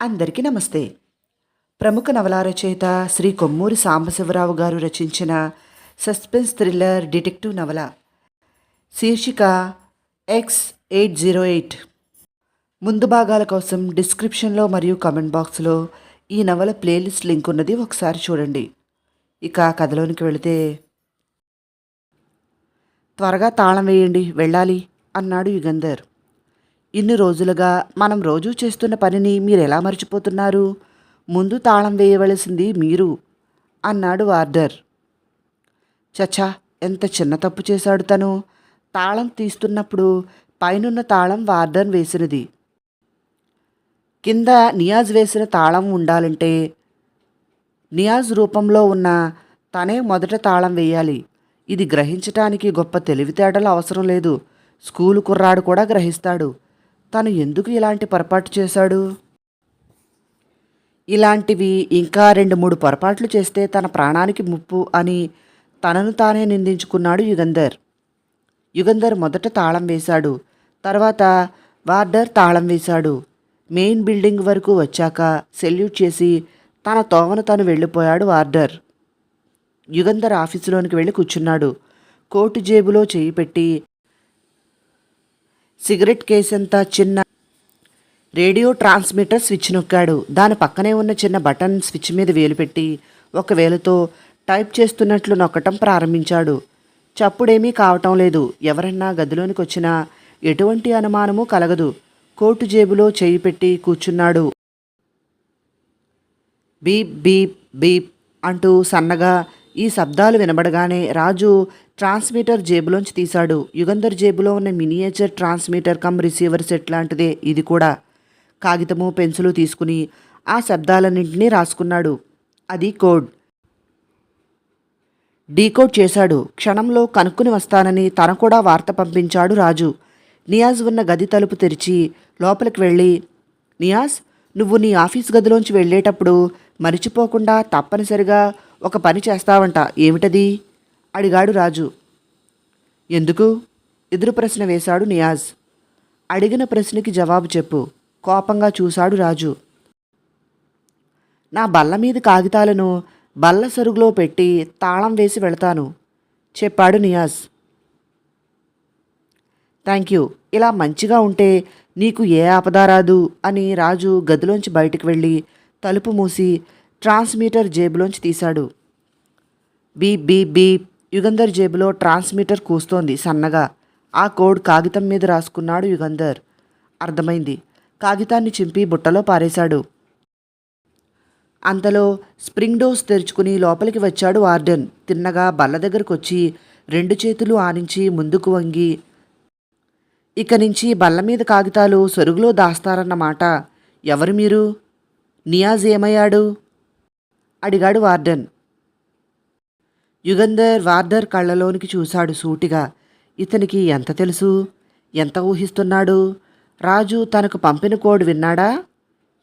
అందరికీ నమస్తే. ప్రముఖ నవలారచయిత శ్రీ కొమ్మూరి సాంబశివరావు గారు రచించిన సస్పెన్స్ థ్రిల్లర్ డిటెక్టివ్ నవల. శీర్షిక ఎక్స్ ఎయిట్ జీరో ఎయిట్ ముందు భాగాల కోసం డిస్క్రిప్షన్లో మరియు కమెంట్ బాక్స్లో ఈ నవల ప్లేలిస్ట్ లింక్ ఉన్నది ఒకసారి చూడండి. ఇక కథలోనికి వెళితే త్వరగా తాళం వేయండి వెళ్ళాలి అన్నాడు యుగంధర్. ఇన్ని రోజులుగా మనం రోజూ చేస్తున్న పనిని మీరు ఎలా మర్చిపోతున్నారు? ముందు తాళం వేయవలసింది మీరు అన్నాడు వార్డర్. చచ్చా ఎంత చిన్న తప్పు చేశాడు తను. తాళం తీస్తున్నప్పుడు పైనున్న తాళం వార్డర్ వేసినది. కింద నియాజ్ వేసిన తాళం ఉండాలంటే నియాజ్ రూపంలో ఉన్న తనే మొదట తాళం వేయాలి. ఇది గ్రహించటానికి గొప్ప తెలివితేటలు అవసరం లేదు. స్కూలు కుర్రాడు కూడా గ్రహిస్తాడు. తను ఎందుకు ఇలాంటి పొరపాటు చేశాడు? ఇలాంటివి ఇంకా రెండు మూడు పొరపాట్లు చేస్తే తన ప్రాణానికి ముప్పు అని తనను తానే నిందించుకున్నాడు యుగంధర్. యుగంధర్ మొదట తాళం వేశాడు తర్వాత వార్డర్ తాళం వేశాడు. మెయిన్ బిల్డింగ్ వరకు వచ్చాక సెల్యూట్ చేసి తన తోవన తను వెళ్ళిపోయాడు వార్డర్. యుగంధర్ ఆఫీసులోనికి వెళ్ళి కూర్చున్నాడు. కోటు జేబులో చేయి పెట్టి సిగరెట్ కేసంతా చిన్న రేడియో ట్రాన్స్మిటర్ స్విచ్ నొక్కాడు. దాని పక్కనే ఉన్న చిన్న బటన్ స్విచ్ మీద వేలు పెట్టి ఒక వేలుతో టైప్ చేస్తున్నట్లు నొక్కటం ప్రారంభించాడు. చప్పుడేమీ కావటం లేదు. ఎవరన్నా గదిలోనికి వచ్చినా ఎటువంటి అనుమానము కలగదు. కోటు జేబులో చేయి పెట్టి కూర్చున్నాడు. బీప్ బీప్ బీప్ అంటూ సన్నగా ఈ శబ్దాలు వినబడగానే రాజు ట్రాన్స్మిటర్ జేబులోంచి తీశాడు. యుగంధర్ జేబులో ఉన్న miniature transmitter cum receiver set లాంటిదే. ఇది కూడా. కాగితము పెన్సిలు తీసుకుని ఆ శబ్దాలన్నింటినీ రాసుకున్నాడు. అది కోడ్. డీకోడ్ చేశాడు. క్షణంలో కనుక్కుని వస్తానని తన కూడా వార్త పంపించాడు రాజు. నియాజ్ ఉన్న గది తలుపు తెరిచి లోపలికి వెళ్ళి నియాజ్ నువ్వు నీ ఆఫీస్ గదిలోంచి వెళ్ళేటప్పుడు మరిచిపోకుండా తప్పనిసరిగా ఒక పని చేస్తావంట. ఏమిటది? అడిగాడు రాజు. ఎందుకు? ఎదురు ప్రశ్న వేశాడు నియాజ్. అడిగిన ప్రశ్నకి జవాబు చెప్పు. కోపంగా చూశాడు రాజు. నా బల్ల మీద కాగితాలను బల్ల సరుగులో పెట్టి తాళం వేసి వెళతాను చెప్పాడు నియాజ్. Thank you. ఇలా మంచిగా ఉంటే నీకు ఏ ఆపద రాదు అని రాజు గదిలోంచి బయటికి వెళ్ళి తలుపు మూసి ట్రాన్స్మీటర్ జేబులోంచి తీశాడు. Beep beep beep. యుగంధర్ జేబులో ట్రాన్స్మీటర్ కూస్తోంది సన్నగా. ఆ కోడ్ కాగితం మీద రాసుకున్నాడు యుగంధర్. అర్థమైంది. కాగితాన్ని చింపి బుట్టలో పారేశాడు. అంతలో స్ప్రింగ్ డోర్స్ తెరుచుకుని లోపలికి వచ్చాడు వార్డెన్. తిన్నగా బల్ల దగ్గరకు వచ్చి రెండు చేతులు ఆనించి ముందుకు వంగి ఇక నుంచి బల్ల మీద కాగితాలు సొరుగులో దాస్తారన్నమాట. ఎవరు మీరు? నియాజ్ ఏమయ్యాడు? అడిగాడు వార్డెన్. యుగంధర్ వార్డర్ కళ్ళలోనికి చూశాడు సూటిగా. ఇతనికి ఎంత తెలుసు? ఎంత ఊహిస్తున్నాడు? రాజు తనకు పంపిన కోడ్ విన్నాడా?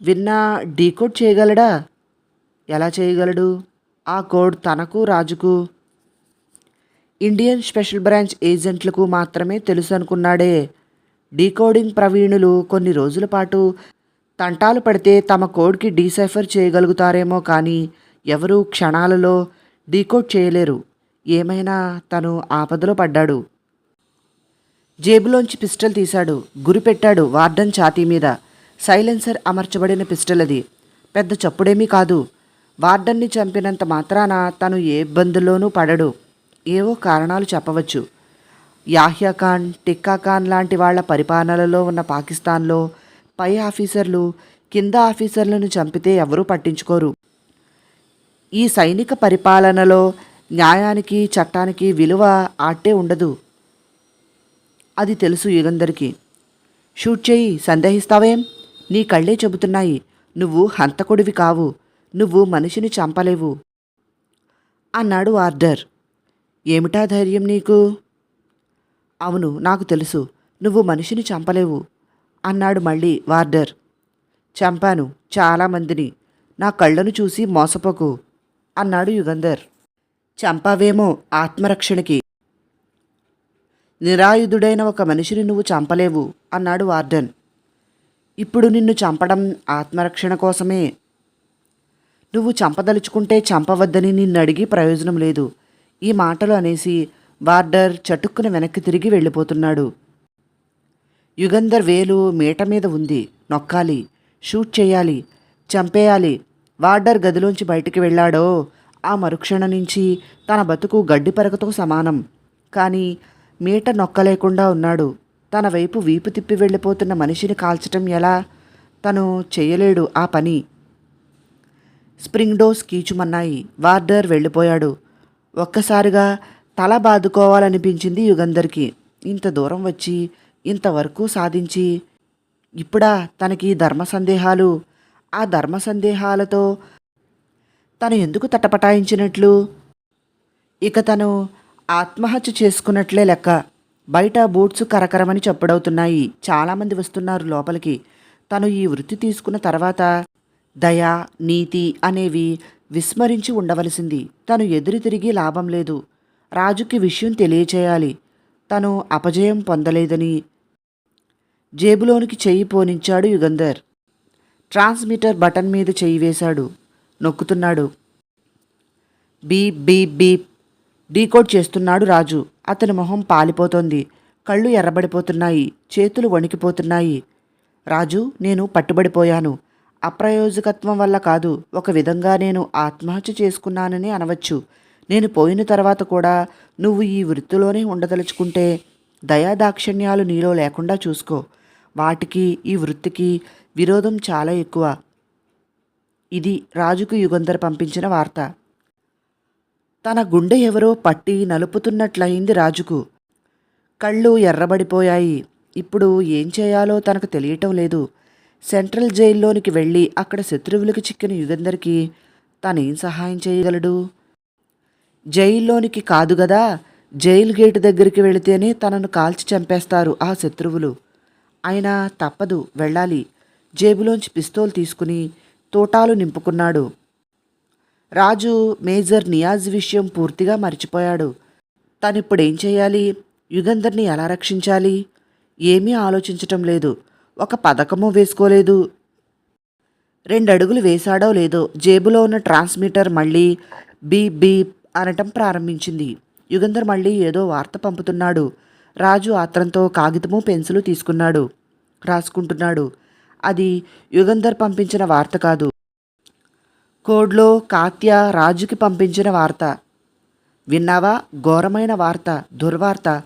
విన్నా డీకోడ్ చేయగలడా? ఎలా చేయగలడు? ఆ కోడ్ తనకు రాజుకు? ఇండియన్ స్పెషల్ బ్రాంచ్ ఏజెంట్లకు మాత్రమే తెలుసు అనుకున్నాడే. డీకోడింగ్ ప్రవీణులు కొన్ని రోజుల పాటు తంటాలు పడితే తమ కోడ్కి డీసైఫర్ చేయగలుగుతారేమో కానీ ఎవరూ క్షణాలలో డీకోడ్ చేయలేరు. ఏమైనా తను ఆపదలో పడ్డాడు. జేబులోంచి పిస్టల్ తీశాడు. గురి పెట్టాడు వార్డన్ ఛాతీ మీద. సైలెన్సర్ అమర్చబడిన పిస్టల్ అది. పెద్ద చప్పుడేమీ కాదు. వార్డన్ని చంపినంత మాత్రాన తను ఏ ఇబ్బందుల్లోనూ పడడు. ఏవో కారణాలు చెప్పవచ్చు. యాహ్యా ఖాన్ టిక్కా ఖాన్ లాంటి వాళ్ళ పరిపాలనలో ఉన్న పాకిస్తాన్లో పై ఆఫీసర్లు కింద ఆఫీసర్లను చంపితే ఎవరూ పట్టించుకోరు. ఈ సైనిక పరిపాలనలో న్యాయానికి చట్టానికి విలువ ఆటే ఉండదు. అది తెలుసు యుగంధర్కి షూట్ చేయి సందేహిస్తావేం? నీ కళ్ళే చెబుతున్నాయి. నువ్వు హంతకుడివి కావు. నువ్వు మనిషిని చంపలేవు. అన్నాడు ఆర్డర్. ఏమిటా ధైర్యం నీకు? అవును నాకు తెలుసు. నువ్వు మనిషిని చంపలేవు. అన్నాడు మళ్ళీ వార్డర్. చంపాను చాలామందిని నా కళ్ళను చూసి మోసపోకు. అన్నాడు యుగంధర్. చంపావేమో ఆత్మరక్షణకి. నిరాయుధుడైన ఒక మనిషిని నువ్వు చంపలేవు అన్నాడు వార్డెన్. ఇప్పుడు నిన్ను చంపడం ఆత్మరక్షణ కోసమే. నువ్వు చంపదలుచుకుంటే చంపవద్దని నిన్ను అడిగి ప్రయోజనం లేదు. ఈ మాటలు అనేసి వార్డర్ చటుక్కున వెనక్కి తిరిగి వెళ్ళిపోతున్నాడు. యుగంధర్ వేలు మీట మీద ఉంది. నొక్కాలి షూట్ చేయాలి చంపేయాలి వార్డర్ గదిలోంచి బయటికి వెళ్ళాడో ఆ మరుక్షణ నుంచి తన బతుకు గడ్డిపరకతో సమానం. కానీ మీట నొక్కలేకుండా ఉన్నాడు. తన వైపు వీపు తిప్పి వెళ్ళిపోతున్న మనిషిని కాల్చటం ఎలా? తను చేయలేడు ఆ పని. Spring dose కీచుమన్నాయి. వార్డర్ వెళ్ళిపోయాడు. ఒక్కసారిగా తల బాదుకోవాలనిపించింది యుగంధర్కి. ఇంత దూరం వచ్చి ఇంతవరకు సాధించి ఇప్పుడా తనకి ధర్మ సందేహాలు ఆ ధర్మ సందేహాలతో తను ఎందుకు తటపటాయించినట్లు? ఇక తను ఆత్మహత్య చేసుకున్నట్లే లెక్క. బయట బూట్స్ కరకరమని చప్పుడవుతున్నాయి. చాలామంది వస్తున్నారు లోపలికి. తను ఈ వృత్తి తీసుకున్న తర్వాత దయ నీతి అనేవి విస్మరించి ఉండవలసింది. తను ఎదురు తిరిగి లాభం లేదు. రాజుకి విషయం తెలియచేయాలి. తను అపజయం పొందలేదని జేబులోనికి చెయ్యి పోనించాడు యుగంధర్. ట్రాన్స్మిటర్ బటన్ మీద చెయ్యి వేశాడు. నొక్కుతున్నాడు. Beep beep beep. డీకోడ్ చేస్తున్నాడు రాజు. అతని మొహం పాలిపోతోంది. కళ్ళు ఎర్రబడిపోతున్నాయి. చేతులు వణికిపోతున్నాయి. రాజు నేను పట్టుబడిపోయాను. అప్రయోజకత్వం వల్ల కాదు. ఒక విధంగా నేను ఆత్మహత్య చేసుకున్నానని అనవచ్చు. నేను పోయిన తర్వాత కూడా నువ్వు ఈ వృత్తిలోనే ఉండదలుచుకుంటే దయాదాక్షిణ్యాలు నీలో లేకుండా చూసుకో. వాటికి ఈ వృత్తికి విరోధం చాలా ఎక్కువ. ఇది రాజుకు యుగంధర్ పంపించిన వార్త. తన గుండె ఎవరో పట్టి నలుపుతున్నట్లయింది రాజుకు. కళ్ళు ఎర్రబడిపోయాయి. ఇప్పుడు ఏం చేయాలో తనకు తెలియటం లేదు. సెంట్రల్ జైల్లోనికి వెళ్ళి అక్కడ శత్రువులకు చిక్కిన యుగంధర్కి తనేం సహాయం చేయగలడు? జైల్లోనికి కాదు గదా జైలు గేటు దగ్గరికి వెళితేనే తనను కాల్చి చంపేస్తారు ఆ శత్రువులు. ఆయన తప్పదు వెళ్ళాలి. జేబులోంచి పిస్తోల్ తీసుకుని తోటాలు నింపుకున్నాడు. రాజు మేజర్ నియాజ్ విషయం పూర్తిగా మర్చిపోయాడు. తనిప్పుడేం చేయాలి? యుగంధర్ని ఎలా రక్షించాలి? ఏమీ ఆలోచించటం లేదు. ఒక పథకము వేసుకోలేదు. రెండడుగులు వేశాడో లేదో జేబులో ఉన్న ట్రాన్స్మిటర్ మళ్ళీ బీ బీప్ అనటం ప్రారంభించింది. యుగంధర్ మళ్ళీ ఏదో వార్త పంపుతున్నాడు. రాజు ఆత్రంతో కాగితము పెన్సిలు తీసుకున్నాడు. రాసుకుంటున్నాడు. అది యుగంధర్ పంపించిన వార్త కాదు. కోడ్లో కాత్య రాజుకి పంపించిన వార్త. విన్నావా? ఘోరమైన వార్త దుర్వార్త.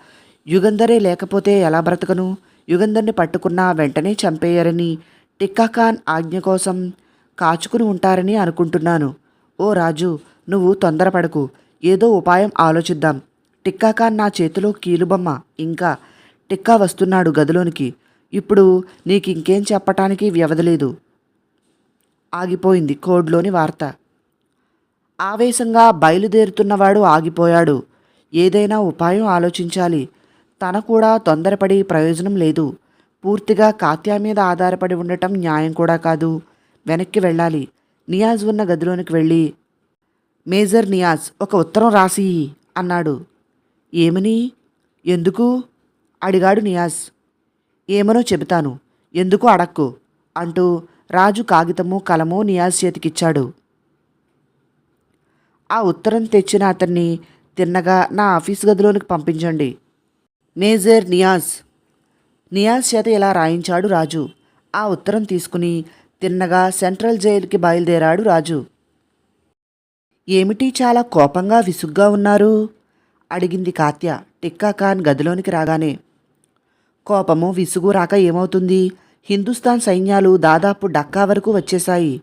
యుగంధరే లేకపోతే ఎలా బ్రతకను? యుగంధర్ని పట్టుకున్నా వెంటనే చంపేయరని టిక్కాఖాన్ ఆజ్ఞ కోసం కాచుకుని ఉంటారని అనుకుంటున్నాను. ఓ రాజు నువ్వు తొందరపడకు. ఏదో ఉపాయం ఆలోచిద్దాం. టిక్కాఖాన్ నా చేతిలో కీలుబొమ్మ. ఇంకా టిక్కా వస్తున్నాడు గదిలోనికి. ఇప్పుడు నీకు ఇంకేం చెప్పటానికి వ్యవధలేదు ఆగిపోయింది కోడ్లోని వార్త. ఆవేశంగా బయలుదేరుతున్నవాడు ఆగిపోయాడు. ఏదైనా ఉపాయం ఆలోచించాలి. తన కూడా తొందరపడి ప్రయోజనం లేదు. పూర్తిగా కాత్యా మీద ఆధారపడి ఉండటం న్యాయం కూడా కాదు. వెనక్కి వెళ్ళాలి. నియాజ్ ఉన్న గదిలోనికి వెళ్ళి మేజర్ నియాజ్ ఒక ఉత్తరం రాసి అన్నాడు. ఏమని? ఎందుకు? అడిగాడు నియాజ్. ఏమనో చెబుతాను. ఎందుకు అడక్కు? అంటూ రాజు కాగితము కలము నియాజ్ చేతికిచ్చాడు. ఆ ఉత్తరం తెచ్చిన అతన్ని తిన్నగా నా ఆఫీస్ గదిలోనికి పంపించండి. మేజర్ నియాజ్. నియాజ్ చేత ఇలా రాయించాడు రాజు. ఆ ఉత్తరం తీసుకుని తిన్నగా సెంట్రల్ జైలుకి బయలుదేరాడు రాజు. ఏమిటి చాలా కోపంగా విసుగ్గా ఉన్నారు? అడిగింది కాత్య. టిక్కా ఖాన్ గదిలోనికి రాగానే కోపము విసుగు రాక ఏమవుతుంది? హిందుస్థాన్ సైన్యాలు దాదాపు డక్కా వరకు వచ్చేశాయి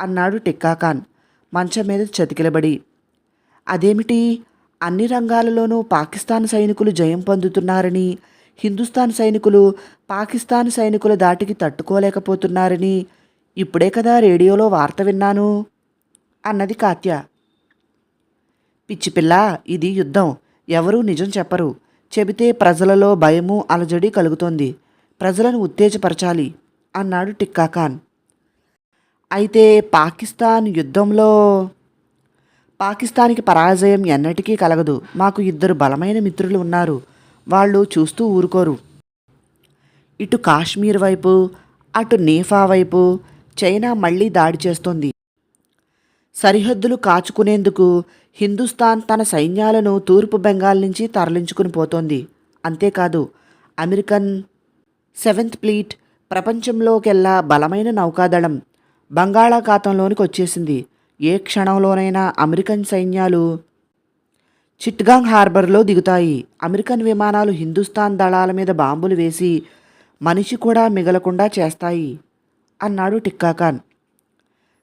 అన్నాడు టిక్కా ఖాన్ మంచం మీద చతికిలబడి. అదేమిటి? అన్ని రంగాలలోనూ పాకిస్తాన్ సైనికులు జయం పొందుతున్నారని హిందుస్థాన్ సైనికులు పాకిస్తాన్ సైనికుల దాటికి తట్టుకోలేకపోతున్నారని ఇప్పుడే కదా రేడియోలో వార్త విన్నాను అన్నది కాత్య. పిచ్చిపిల్ల ఇది యుద్ధం. ఎవరూ నిజం చెప్పరు. చెబితే ప్రజలలో భయము అలజడి కలుగుతోంది. ప్రజలను ఉత్తేజపరచాలి అన్నాడు టిక్కా ఖాన్. అయితే పాకిస్తాన్ యుద్ధంలో పాకిస్తాన్కి పరాజయం ఎన్నటికీ కలగదు. మాకు ఇద్దరు బలమైన మిత్రులు ఉన్నారు. వాళ్ళు చూస్తూ ఊరుకోరు. ఇటు కాశ్మీర్ వైపు అటు నేఫా వైపు చైనా మళ్ళీ దాడి చేస్తోంది. సరిహద్దులు కాచుకునేందుకు హిందుస్థాన్ తన సైన్యాలను తూర్పు బెంగాల్ నుంచి తరలించుకుని పోతోంది. అంతేకాదు అమెరికన్ సెవెంత్ ప్లీట్ ప్రపంచంలోకెల్లా బలమైన నౌకాదళం బంగాళాఖాతంలోనికి వచ్చేసింది. ఏ క్షణంలోనైనా అమెరికన్ సైన్యాలు చిట్గాంగ్ హార్బర్లో దిగుతాయి. అమెరికన్ విమానాలు హిందుస్థాన్ దళాల మీద బాంబులు వేసి మనిషి కూడా మిగలకుండా చేస్తాయి అన్నాడు టిక్కాఖాన్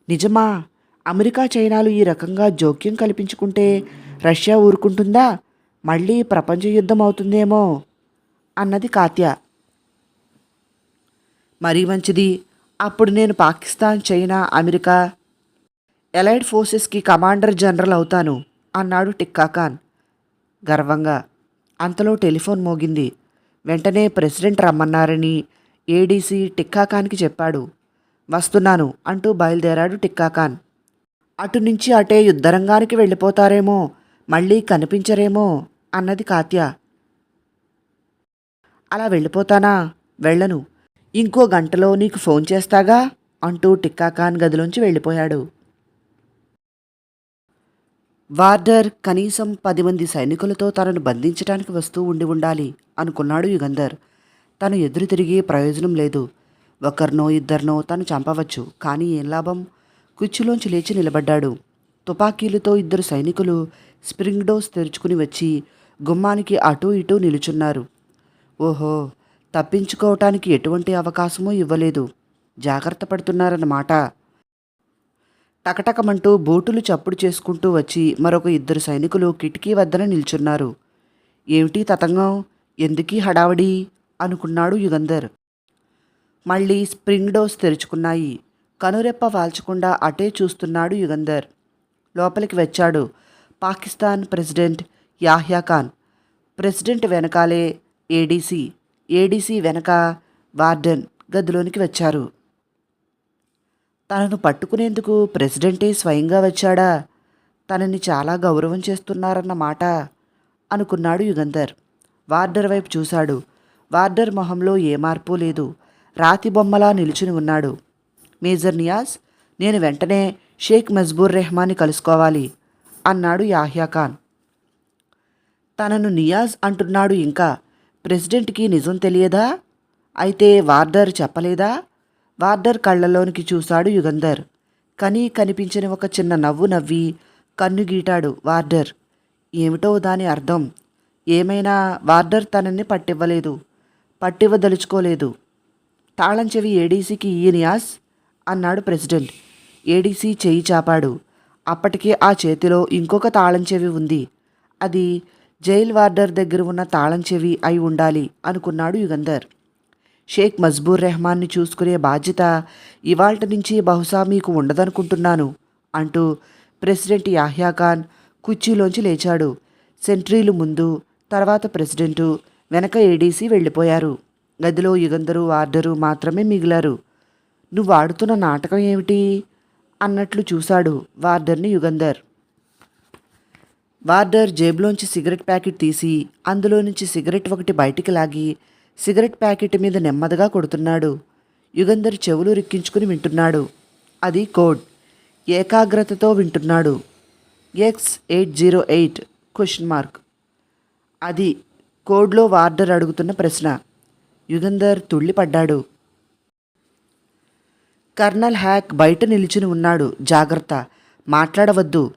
నిజమా? అమెరికా చైనాలు ఈ రకంగా జోక్యం కల్పించుకుంటే రష్యా ఊరుకుంటుందా? మళ్ళీ ప్రపంచ యుద్ధం అవుతుందేమో? అన్నది కాత్య. మరీ మంచిది. అప్పుడు నేను పాకిస్తాన్ చైనా అమెరికా ఎలైడ్ ఫోర్సెస్కి కమాండర్ జనరల్ అవుతాను అన్నాడు టిక్కాఖాన్ గర్వంగా. అంతలో టెలిఫోన్ మోగింది. వెంటనే ప్రెసిడెంట్ రమ్మన్నారని ఏడీసీ టిక్కాఖాన్కి చెప్పాడు. వస్తున్నాను అంటూ బయలుదేరాడు టిక్కాఖాన్ అటు నుంచి అటే యుద్ధరంగానికి వెళ్ళిపోతారేమో మళ్ళీ కనిపించరేమో అన్నది కాత్య. అలా వెళ్ళిపోతానా? వెళ్ళను. ఇంకో గంటలో నీకు ఫోన్ చేస్తాగా? అంటూ టిక్కాఖాన్ గదిలోంచి వెళ్ళిపోయాడు. వార్డర్ కనీసం పది మంది సైనికులతో తనను బంధించడానికి వస్తూ ఉండి ఉండాలి అనుకున్నాడు యుగంధర్. తను ఎదురు తిరిగి ప్రయోజనం లేదు. ఒకరినో ఇద్దరినో తను చంపవచ్చు. కానీ ఏం లాభం? కుర్చీలోంచి లేచి నిలబడ్డాడు. తుపాకీలతో ఇద్దరు సైనికులు స్ప్రింగ్ డోస్ తెరుచుకుని వచ్చి గుమ్మానికి అటూ ఇటూ నిలుచున్నారు. ఓహో తప్పించుకోవటానికి ఎటువంటి అవకాశమూ ఇవ్వలేదు. జాగ్రత్త పడుతున్నారన్నమాట. టకటకమంటూ బూటులు చప్పుడు చేసుకుంటూ వచ్చి మరొక ఇద్దరు సైనికులు కిటికీ వద్దన నిల్చున్నారు. ఏమిటి తతంగం? ఎందుకీ హడావడి? అనుకున్నాడు యుగంధర్. మళ్ళీ స్ప్రింగ్ డోస్ తెరుచుకున్నాయి. కనురెప్ప వాల్చకుండా అటే చూస్తున్నాడు యుగంధర్. లోపలికి వచ్చాడు పాకిస్తాన్ ప్రెసిడెంట్ యాహ్యా ఖాన్. ప్రెసిడెంట్ వెనకాలే ఏడీసీ. ఏడీసీ వెనక వార్డెన్ గదిలోనికి వచ్చారు. తనను పట్టుకునేందుకు ప్రెసిడెంటే స్వయంగా వచ్చాడా? తనని చాలా గౌరవం చేస్తున్నారన్న మాట అనుకున్నాడు యుగంధర్. వార్డర్ వైపు చూశాడు. వార్డర్ మొహంలో ఏ మార్పు లేదు. రాతి బొమ్మలా నిలుచుని ఉన్నాడు. మేజర్ నియాజ్ నేను వెంటనే షేక్ మజ్బూర్ రెహమాన్ని కలుసుకోవాలి అన్నాడు యాహ్యా ఖాన్. తనను నియాజ్ అంటున్నాడు ఇంకా ప్రెసిడెంట్కి నిజం తెలియదా? అయితే వార్డర్ చెప్పలేదా? వార్డర్ కళ్ళలోనికి చూశాడు యుగంధర్. కనీ కనిపించని ఒక చిన్న నవ్వు నవ్వి కన్ను గీటాడు వార్డర్. ఏమిటో దాని అర్థం? ఏమైనా వార్డర్ తనని పట్టివ్వలేదు పట్టివ్వదలుచుకోలేదు. తాళం చెవి ఏడీసీకి నియాజ్. అన్నాడు ప్రెసిడెంట్. ఏడీసీ చెయ్యి చాపాడు. అప్పటికే ఆ చేతిలో ఇంకొక తాళం చెవి ఉంది. అది జైల్ వార్డర్ దగ్గర ఉన్న తాళం చెవి అయి ఉండాలి అనుకున్నాడు యుగంధర్. షేక్ మజ్బూర్ రెహమాన్ని చూసుకునే బాధ్యత ఇవాల్టి నుంచి బహుశా మీకు ఉండదనుకుంటున్నాను అంటూ ప్రెసిడెంట్ యాహ్యా ఖాన్ కుర్చీలోంచి లేచాడు. సెంట్రీలు ముందు తర్వాత ప్రెసిడెంటు వెనక ఏడీసీ వెళ్ళిపోయారు. గదిలో యుగంధరు వార్డరు మాత్రమే మిగిలారు. నువ్వు ఆడుతున్న నాటకం ఏమిటి? అన్నట్లు చూశాడు వార్డర్ని యుగంధర్. వార్డర్ జేబులోంచి సిగరెట్ ప్యాకెట్ తీసి అందులో నుంచి సిగరెట్ ఒకటి బయటికి లాగి సిగరెట్ ప్యాకెట్ మీద నెమ్మదిగా కొడుతున్నాడు. యుగంధర్ చెవులు రిక్కించుకుని వింటున్నాడు. అది కోడ్. ఏకాగ్రతతో వింటున్నాడు. X eight zero eight question mark. అది కోడ్లో వార్డర్ అడుగుతున్న ప్రశ్న. యుగంధర్ తుళ్ళిపడ్డాడు. కర్నల్ హ్యాక్ బయట నిలిచిని ఉన్నాడు. జాగ్రత్త. మాట్లాడవద్దు.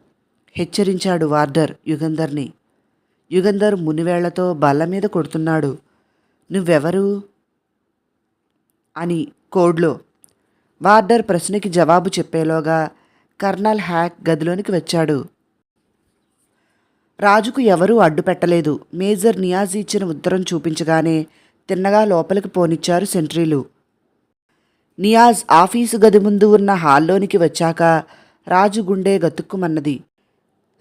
హెచ్చరించాడు వార్డర్ యుగంధర్ని. యుగంధర్ మునివేళ్ళతో బల్ల మీద కొడుతున్నాడు. నువ్వెవరు? అని కోడ్లో. వార్డర్ ప్రశ్నకి జవాబు చెప్పేలోగా కర్నల్ హ్యాక్ గదిలోనికి వచ్చాడు. రాజుకు ఎవరూ అడ్డుపెట్టలేదు మేజర్ నియాజ్ ఇచ్చిన ఉత్తరం చూపించగానే తిన్నగా లోపలికి పోనిచ్చారు సెంట్రీలు. నియాజ్ ఆఫీసు గది ముందు ఉన్న హాల్లోనికి వచ్చాక రాజు గుండె గతుక్కుమన్నది.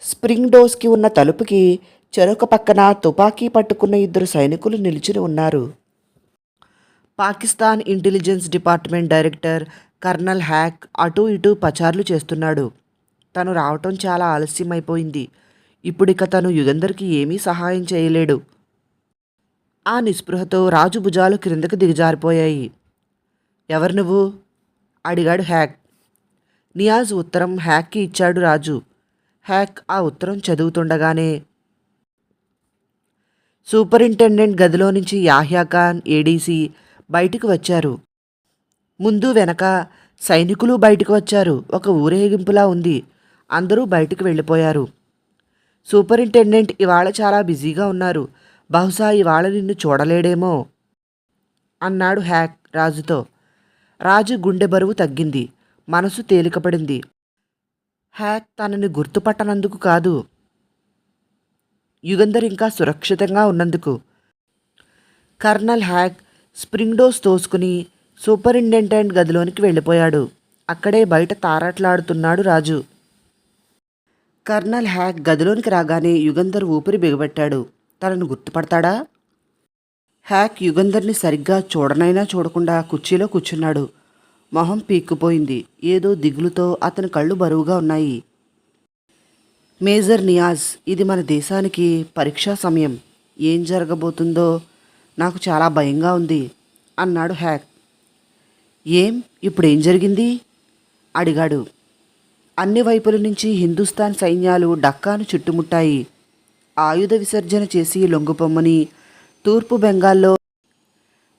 స్ప్రింగ్ డోస్కి ఉన్న తలుపుకి చెరొక పక్కన తుపాకీ పట్టుకున్న ఇద్దరు సైనికులు నిలిచిని ఉన్నారు. Pakistan intelligence department director colonel Haq అటూ ఇటూ పచార్లు చేస్తున్నాడు. తను రావటం చాలా ఆలస్యమైపోయింది. ఇప్పుడిక తను యుగంధర్కి ఏమీ సహాయం చేయలేడు. ఆ నిస్పృహతో రాజు భుజాలు క్రిందకు దిగజారిపోయాయి. ఎవరు నువ్వు? అడిగాడు హ్యాక్. నియాజ్ ఉత్తరం హ్యాక్కి ఇచ్చాడు రాజు. హ్యాక్ ఆ ఉత్తరం చదువుతుండగానే సూపరింటెండెంట్ గదిలో నుంచి యాహ్యా ఖాన్ ఏడీసీ బయటికి వచ్చారు. ముందు వెనక సైనికులు బయటకు వచ్చారు. ఒక ఊరేగింపులా ఉంది. అందరూ బయటికి వెళ్ళిపోయారు. సూపరింటెండెంట్ ఇవాళ చాలా బిజీగా ఉన్నారు. బహుశా ఇవాళ నిన్ను చూడలేడేమో అన్నాడు హ్యాక్ రాజుతో. రాజు గుండె బరువు తగ్గింది. మనసు తేలికపడింది. హ్యాక్ తనని గుర్తుపట్టనందుకు కాదు. యుగంధర్ ఇంకా సురక్షితంగా ఉన్నందుకు. కర్నల్ హ్యాక్ స్ప్రింగ్ డోస్ తోసుకుని సూపరింటెండెంట్ గదిలోనికి వెళ్ళిపోయాడు. అక్కడే బయట తారాట్లాడుతున్నాడు రాజు. కర్నల్ హ్యాక్ గదిలోనికి రాగానే యుగంధర్ ఊపిరి బిగబెట్టాడు. తనను గుర్తుపడతాడా? హ్యాక్ యుగంధర్ని సరిగ్గా చూడనైనా చూడకుండా కుర్చీలో కూర్చున్నాడు. మొహం పీక్కుపోయింది. ఏదో దిగులుతో అతని కళ్ళు బరువుగా ఉన్నాయి. మేజర్ నియాజ్ ఇది మన దేశానికి పరీక్షా సమయం. ఏం జరగబోతుందో నాకు చాలా భయంగా ఉంది అన్నాడు హ్యాక్. ఏం? ఇప్పుడేం జరిగింది? అడిగాడు. అన్ని వైపుల నుంచి హిందుస్థాన్ సైన్యాలు డక్కాను చుట్టుముట్టాయి. ఆయుధ విసర్జన చేసి లొంగుపొమ్మని తూర్పు బెంగాల్లో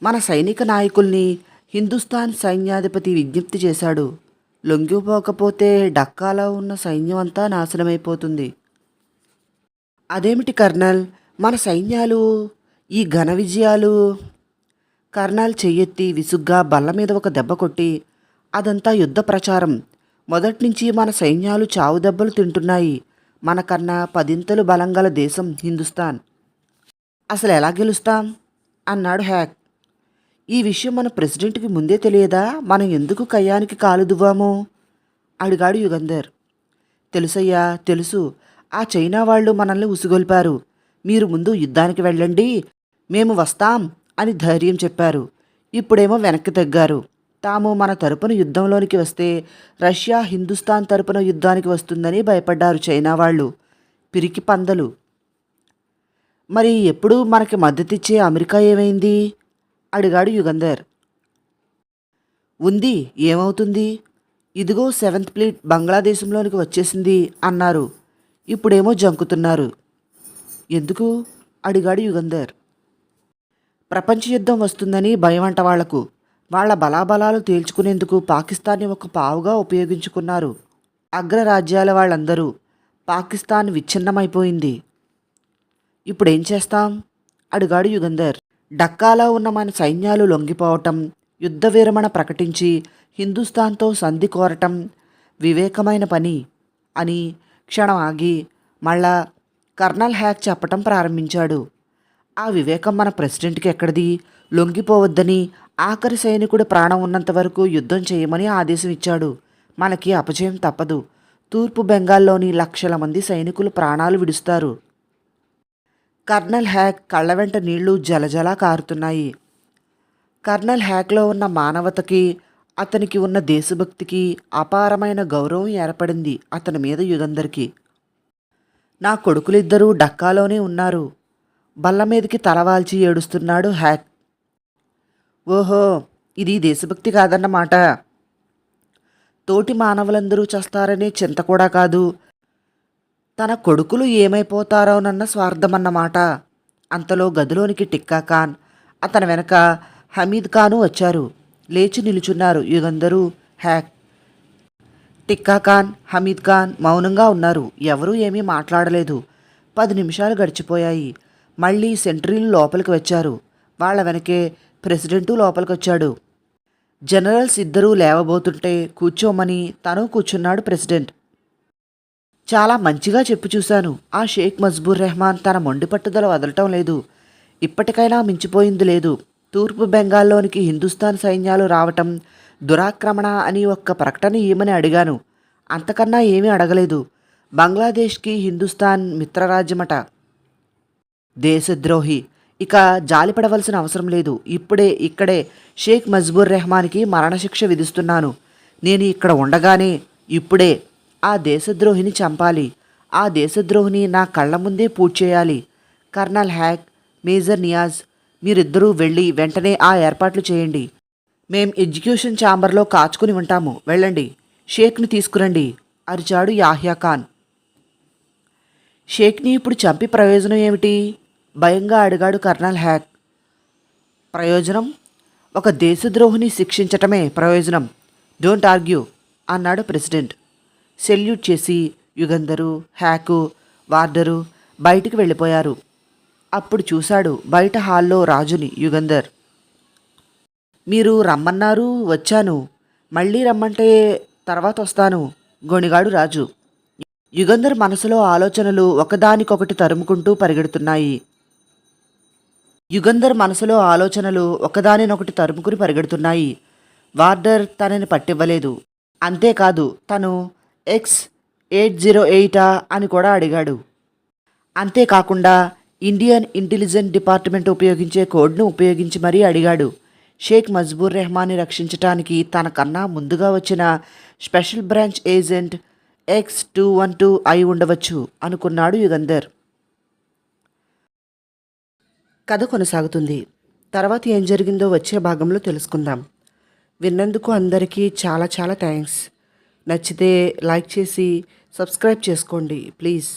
మన సైనిక నాయకుల్ని హిందుస్థాన్ సైన్యాధిపతి విజ్ఞప్తి చేశాడు. లొంగిపోకపోతే డక్కాలో ఉన్న సైన్యం అంతా నాశనమైపోతుంది. అదేమిటి కర్నల్? మన సైన్యాలు ఈ ఘన విజయాలు? కర్నల్ చెయ్యెత్తి విసుగ్గా బల్ల మీద ఒక దెబ్బ కొట్టి అదంతా యుద్ధ ప్రచారం. మొదట్నుంచి మన సైన్యాలు చావు దెబ్బలు తింటున్నాయి. మనకన్నా పదింతలు బలంగల దేశం హిందుస్థాన్. అసలు ఎలా గెలుస్తాం? అన్నాడు హ్యాక్. ఈ విషయం మన ప్రెసిడెంట్కి ముందే తెలియదా? మనం ఎందుకు కయ్యానికి కాలు దువ్వాము? అడిగాడు యుగంధర్. తెలుసయ్యా తెలుసు. ఆ చైనా వాళ్ళు మనల్ని ఉసిగొల్పారు. మీరు ముందు యుద్ధానికి వెళ్ళండి. మేము వస్తాం అని ధైర్యం చెప్పారు. ఇప్పుడేమో వెనక్కి తగ్గారు. తాము మన తరపున యుద్ధంలోనికి వస్తే రష్యా హిందుస్థాన్ తరపున యుద్ధానికి వస్తుందని భయపడ్డారు చైనా వాళ్ళు. పిరికి పందలు. మరి ఎప్పుడు మనకి మద్దతిచ్చే అమెరికా ఏమైంది? అడిగాడు యుగంధర్. ఉంది ఏమవుతుంది? ఇదిగో సెవెంత్ ప్లేట్ బంగ్లాదేశంలోనికి వచ్చేసింది అన్నారు. ఇప్పుడేమో జంకుతున్నారు. ఎందుకు? అడిగాడు యుగంధర్. ప్రపంచ యుద్ధం వస్తుందని భయం అంట వాళ్ళకు. వాళ్ళ బలాబలాలు తేల్చుకునేందుకు పాకిస్తాన్ని ఒక పావుగా ఉపయోగించుకున్నారు. అగ్రరాజ్యాల వాళ్ళందరూ పాకిస్తాన్ విచ్ఛిన్నమైపోయింది. ఇప్పుడేం చేస్తాం? అడిగాడు యుగంధర్. డక్కాలో ఉన్న మన సైన్యాలు లొంగిపోవటం యుద్ధ విరమణ ప్రకటించి హిందుస్థాన్తో సంధి కోరటం వివేకమైన పని అని క్షణం ఆగి మళ్ళా కర్నల్ హ్యాక్ చెప్పటం ప్రారంభించాడు. ఆ వివేకం మన ప్రెసిడెంట్కి ఎక్కడిది? లొంగిపోవద్దని ఆఖరి సైనికుడు ప్రాణం ఉన్నంత వరకు యుద్ధం చేయమని ఆదేశం ఇచ్చాడు. మనకి అపజయం తప్పదు. తూర్పు బెంగాల్లోని లక్షల మంది సైనికులు ప్రాణాలు విడుస్తారు. కర్నల్ హ్యాక్ కళ్ళ వెంట నీళ్ళు జలజలా కారుతున్నాయి. కర్నల్ హ్యాక్లో ఉన్న మానవతకి అతనికి ఉన్న దేశభక్తికి అపారమైన గౌరవం ఏర్పడింది అతని మీద యుగంధర్కి. నా కొడుకులిద్దరూ డక్కాలోనే ఉన్నారు. బల్ల మీదకి తలవాల్చి ఏడుస్తున్నాడు హ్యాక్. ఓహో ఇది దేశభక్తి కాదన్నమాట. తోటి మానవులందరూ చస్తారనే చింత కూడా కాదు. తన కొడుకులు ఏమైపోతారోనన్న స్వార్థమన్నమాట అంతలో గదిలోనికి టిక్కా ఖాన్ అతని వెనక హమీద్ ఖాను వచ్చారు. లేచి నిలుచున్నారు యుగందరూ హ్యాక్. టిక్కా ఖాన్ హమీద్ ఖాన్ మౌనంగా ఉన్నారు. ఎవరూ ఏమీ మాట్లాడలేదు. పది నిమిషాలు గడిచిపోయాయి. మళ్ళీ సెంట్రీలు లోపలికి వచ్చారు. వాళ్ళ వెనకే ప్రెసిడెంటు లోపలికి వచ్చాడు జనరల్స్ ఇద్దరూ లేవబోతుంటే కూర్చోమని తను కూర్చున్నాడు ప్రెసిడెంట్. చాలా మంచిగా చెప్పు చూశాను. ఆ షేక్ మజ్బూర్ రెహమాన్ తన మొండి పట్టుదల వదలటం లేదు. ఇప్పటికైనా మించిపోయింది లేదు. తూర్పు బెంగాల్లోనికి హిందుస్థాన్ సైన్యాలు రావటం దురాక్రమణ అని ఒక్క ప్రకటన ఏమని అడిగాను. అంతకన్నా ఏమీ అడగలేదు. బంగ్లాదేశ్కి హిందుస్థాన్ మిత్రరాజ్యమట. దేశద్రోహి. ఇక జాలిపడవలసిన అవసరం లేదు. ఇప్పుడే ఇక్కడే షేక్ మజ్బూర్ రెహమాన్కి మరణశిక్ష విధిస్తున్నాను. నేను ఇక్కడ ఉండగానే ఇప్పుడే. ఆ దేశద్రోహిని చంపాలి. ఆ దేశద్రోహిని నా కళ్ళ ముందే పూడ్చేయాలి కర్నల్ హ్యాక్ మేజర్ నియాజ్ మీరిద్దరూ వెళ్ళి వెంటనే ఆ ఏర్పాట్లు చేయండి. మేం ఎగ్జిక్యూషన్ ఛాంబర్లో కాచుకుని ఉంటాము. వెళ్ళండి. షేక్ని తీసుకురండి. అరిచాడు యాహ్యా ఖాన్. షేక్ని ఇప్పుడు చంపి ప్రయోజనం ఏమిటి? భయంగా అడిగాడు కర్నల్ హ్యాక్ ప్రయోజనం? ఒక దేశద్రోహిని శిక్షించటమే ప్రయోజనం. డోంట్ ఆర్గ్యూ అన్నాడు ప్రెసిడెంట్. సెల్యూట్ చేసి యుగంధరు హ్యాకు వార్డరు బయటికి వెళ్ళిపోయారు. అప్పుడు చూశాడు బయట హాల్లో రాజుని యుగంధర్. మీరు రమ్మన్నారు వచ్చాను. మళ్ళీ రమ్మంటే తర్వాత వస్తాను గొణిగాడు రాజు. యుగంధర్ మనసులో ఆలోచనలు ఒకదానికొకటి తరుముకుంటూ పరిగెడుతున్నాయి. యుగంధర్ మనసులో ఆలోచనలు ఒకదానినొకటి తరుముకుని పరిగెడుతున్నాయి. వార్డర్ తనని పట్టివ్వలేదు. అంతేకాదు తను ఎక్స్ ఎయిట్ జీరో ఎయిటా అని కూడా అడిగాడు. అంతేకాకుండా ఇండియన్ ఇంటెలిజెంట్ డిపార్ట్మెంట్ ఉపయోగించే కోడ్ను ఉపయోగించి మరీ అడిగాడు. షేక్ మజ్బూర్ రెహమాన్ని రక్షించటానికి తనకన్నా ముందుగా వచ్చిన special branch agent X two one two అయి ఉండవచ్చు అనుకున్నాడు యుగంధర్. కథ కొనసాగుతుంది. తర్వాత ఏం జరిగిందో వచ్చే భాగంలో తెలుసుకుందాం. విన్నందుకు అందరికీ చాలా చాలా థ్యాంక్స్. నచ్చితే లైక్ చేసి సబ్స్క్రైబ్ చేసుకోండి ప్లీజ్.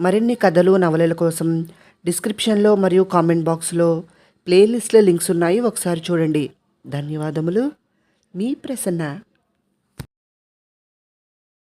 మరిన్ని కథలు నవలల కోసం డిస్క్రిప్షన్లో మరియు కామెంట్ బాక్స్లో ప్లేలిస్ట్లో లింక్స్ ఉన్నాయి. ఒకసారి చూడండి. ధన్యవాదములు. మీ ప్రసన్న.